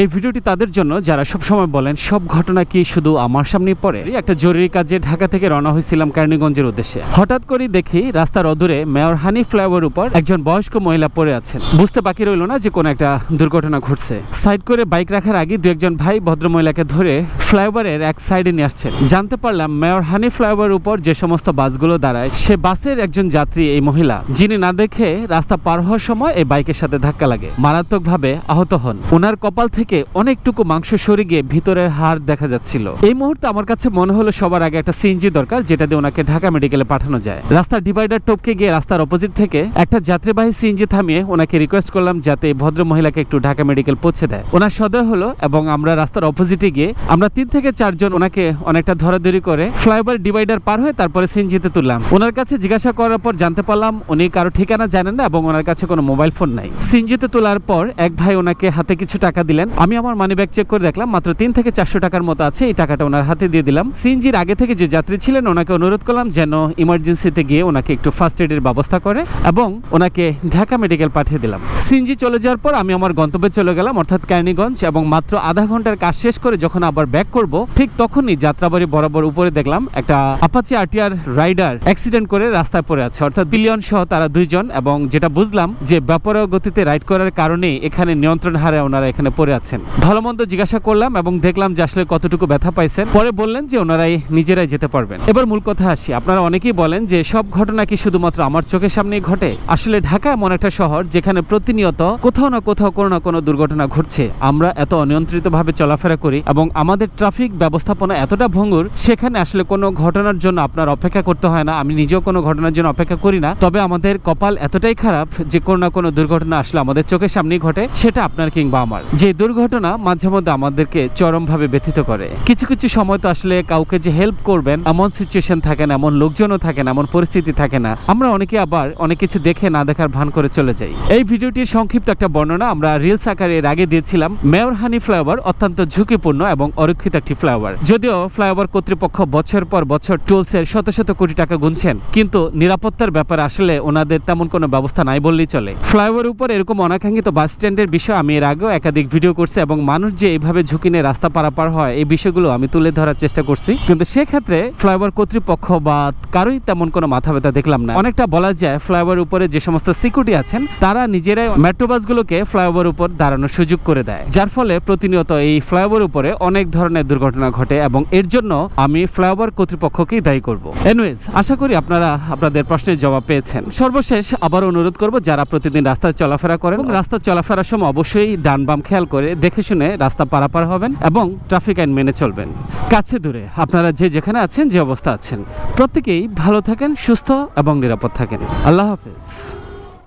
এই ভিডিওটি তাদের জন্য যারা সব সময় বলেন, সব ঘটনা কি শুধু আমার সামনে পড়ে? একটা জরুরি কাজে ঢাকা থেকে রওনা হয়েছিলাম কেরানীগঞ্জের উদ্দেশ্যে। হঠাৎ করে দেখি রাস্তার অদূরে মেয়র হানি ফ্লাইওভার উপর একজন বয়স্ক মহিলা পড়ে আছেন। বুঝতে বাকি রইল না যে কোনো একটা দুর্ঘটনা ঘটছে। সাইড করে বাইক রাখার আগে দু একজন ভাই ভদ্র মহিলাকে ধরে ফ্লাইওভারের এক সাইডে নিয়ে আসছেন। জানতে পারলাম মেয়র হানি ফ্লাইওভার উপর যে সমস্ত বাসগুলো দাঁড়ায়, সে বাসের একজন যাত্রী এই মহিলা, যিনি না দেখে রাস্তা পার হওয়ার সময় এই বাইকের সাথে ধাক্কা লাগে। মারাত্মকভাবে আহত হন। ওনার কপাল থেকে অনেকটুকু মাংস সরে গিয়ে ভিতরের হাড় দেখা যাচ্ছিল। এই মুহূর্তে আমার কাছে মনে হলো সবার আগে একটা সিএনজি দরকার, যেটা দিয়ে ওনাকে ঢাকা মেডিকেলে পাঠানো যায়। রাস্তার ডিভাইডার টপকে গিয়ে রাস্তার অপোজিট থেকে একটা যাত্রীবাহী সিএনজি থামিয়ে ওনাকে রিকোয়েস্ট করলাম যাতে এই ভদ্র মহিলাকে একটু ঢাকা মেডিকেল পৌঁছে দেয়। ওনার সদয় হলো এবং আমরা রাস্তার অপোজিটে গিয়ে আমরা তিন থেকে চারজন ওনাকে অনেকটা ধরাধরি করে ফ্লাইওভার ডিভাইডার পার হয়ে তারপরে সিএনজিতে তুললাম। ওনার কাছে জিজ্ঞাসা করার পর জানতে পারলাম উনি কারও ঠিকানা জানেন না এবং ওনার কাছে কোনো মোবাইল ফোন নাই। সিএনজিতে তোলার পর এক ভাই ওনাকে হাতে কিছু টাকা দিলেন আমি আমার মানি ব্যাগ চেক করে দেখলাম, মাত্র তিন থেকে চারশো টাকার মতো আছে, এই টাকাটা ওনার হাতে দিয়ে দিলাম। সিএনজির আগে থেকে যে যাত্রী ছিলেন, ওনাকে অনুরোধ করলাম যেন ইমার্জেন্সিতে গিয়ে ওনাকে একটু ফার্স্ট এডের ব্যবস্থা করে এবং ওনাকে ঢাকা মেডিকেল পাঠিয়ে দিলাম। সিএনজি চলে যাওয়ার পর আমি আমার গন্তব্যে চলে গেলাম, অর্থাৎ ক্যানিগঞ্জ এবং মাত্র আধা ঘণ্টার কাজ শেষ করে যখন আবার ব্যাক করব, ঠিক তখনই যাত্রাবাড়ি বরাবর উপরে দেখলাম একটা আপাচি আরটিআর রাইডার অ্যাক্সিডেন্ট করে রাস্তায় পড়ে আছে। অর্থাৎ বিলিয়ন সহ তারা দুইজন এবং যেটা বুঝলাম যে ব্যাপারে গতিতে রাইড করার কারণে এখানে নিয়ন্ত্রণ হারে ওনারা এখানে পড়ে আছেন ভালো মন্দ জিজ্ঞাসা করলাম এবং দেখলাম যে আসলে কতটুকু ব্যথা পাইছেন। পরে বললেন যে ওনারাই নিজেরাই যেতে পারবেন। এবার মূল কথা আসি। আপনারা অনেকেই বলেন যে সব ঘটনা কি শুধুমাত্র আমার চোখের সামনেই ঘটে? আসলে ঢাকা এমন একটা শহর যেখানে প্রতিনিয়ত কোথাও না কোথাও কোনো না কোনো দুর্ঘটনা ঘটছে। আমরা এত অনিয়ন্ত্রিতভাবে চলাফেরা করি এবং আমাদের ট্রাফিক ব্যবস্থাপনা এতটা ভঙ্গুর, সেখানে আসলে কোনো ঘটনার জন্য আপনার অপেক্ষা করতে হয় না। আমি নিজেও কোনো ঘটনার জন্য অপেক্ষা করি না। তবে আমাদের কপাল এতটাই খারাপ যে কোনো না কোনো দুর্ঘটনা আসলে আমাদের চোখের সামনেই ঘটে, সেটা আপনার কিংবা আমার। যে দুর্ঘটনা মাঝে মধ্যে আমাদেরকে চরমভাবে ব্যথিত করে। কিছু কিছু সময় তো আসলে কাউকে যে হেল্প করবেন, এমন সিচুয়েশন থাকে না, এমন লোকজনও থাকে না, এমন পরিস্থিতি থাকে না। আমরা অনেকে আবার অনেক কিছু দেখে না দেখার ভান করে চলে যাই। এই ভিডিওটির সংক্ষিপ্ত একটা বর্ণনা আমরা রিলস আকারে এর আগে দিয়েছিলাম। মেয়র হানি ফ্লাইওভার অত্যন্ত ঝুঁকিপূর্ণ এবং অরক্ষিত একটি ফ্লাইওভার যদিও ফ্লাইওভার কর্তৃপক্ষ বছর পর বছর টোলসের শত শত কোটি টাকা গুনছেন, কিন্তু নিরাপত্তার ব্যাপারে আসলে ওনাদের তেমন কোনো ব্যবস্থা নাই বললেই চলে। ফ্লাইওভার উপর এরকম অনাকাঙ্ক্ষিত বাস স্ট্যান্ডের বিষয়ে আমি এর আগেও একাধিক ভিডিও করছি এবং মানুষ যে এইভাবে ঝুঁকি নিয়ে রাস্তা পারাপার হয়, এই বিষয়গুলো আমি তুলে ধরার চেষ্টা করছি। কিন্তু সেক্ষেত্রে ফ্লাইওভার কর্তৃপক্ষ বা কারোই তেমন কোনো মাথা ব্যথা দেখলাম না। অনেকটা বলা যায় ফ্লাইওভার উপরে যে সমস্ত সিকিউরিটি আছেন, তারা নিজেরাই মেট্রো বাসগুলোকে ফ্লাইওভার উপর দাঁড়ানোর সুযোগ করে দেয়। যার ফলে প্রতিনিয়ত এই ফ্লাইওভার উপরে অনেক ধরনের দুর্ঘটনা ঘটে এবং এর জন্য আমি ফ্লাইওভার কর্তৃপক্ষকেই দায়ী করব। এনওয়েজ আশা করি আপনারা আপনাদের প্রশ্নের জবাব পেয়েছেন। সর্বশেষ আবার অনুরোধ করব, যারা প্রতিদিন রাস্তায় চলাফেরা করেন রাস্তা চলাফেরার সময় অবশ্যই ডান বাম খেয়াল করে দেখে শুনে রাস্তা পারাপার হবেন এবং ট্রাফিক আইন মেনে চলবেন। কাছে দূরে আপনারা যে যেখানে আছেন, যে অবস্থা আছেন, প্রত্যেকেই ভালো থাকেন, সুস্থ এবং নিরাপদ থাকেন। আল্লাহ হাফেজ।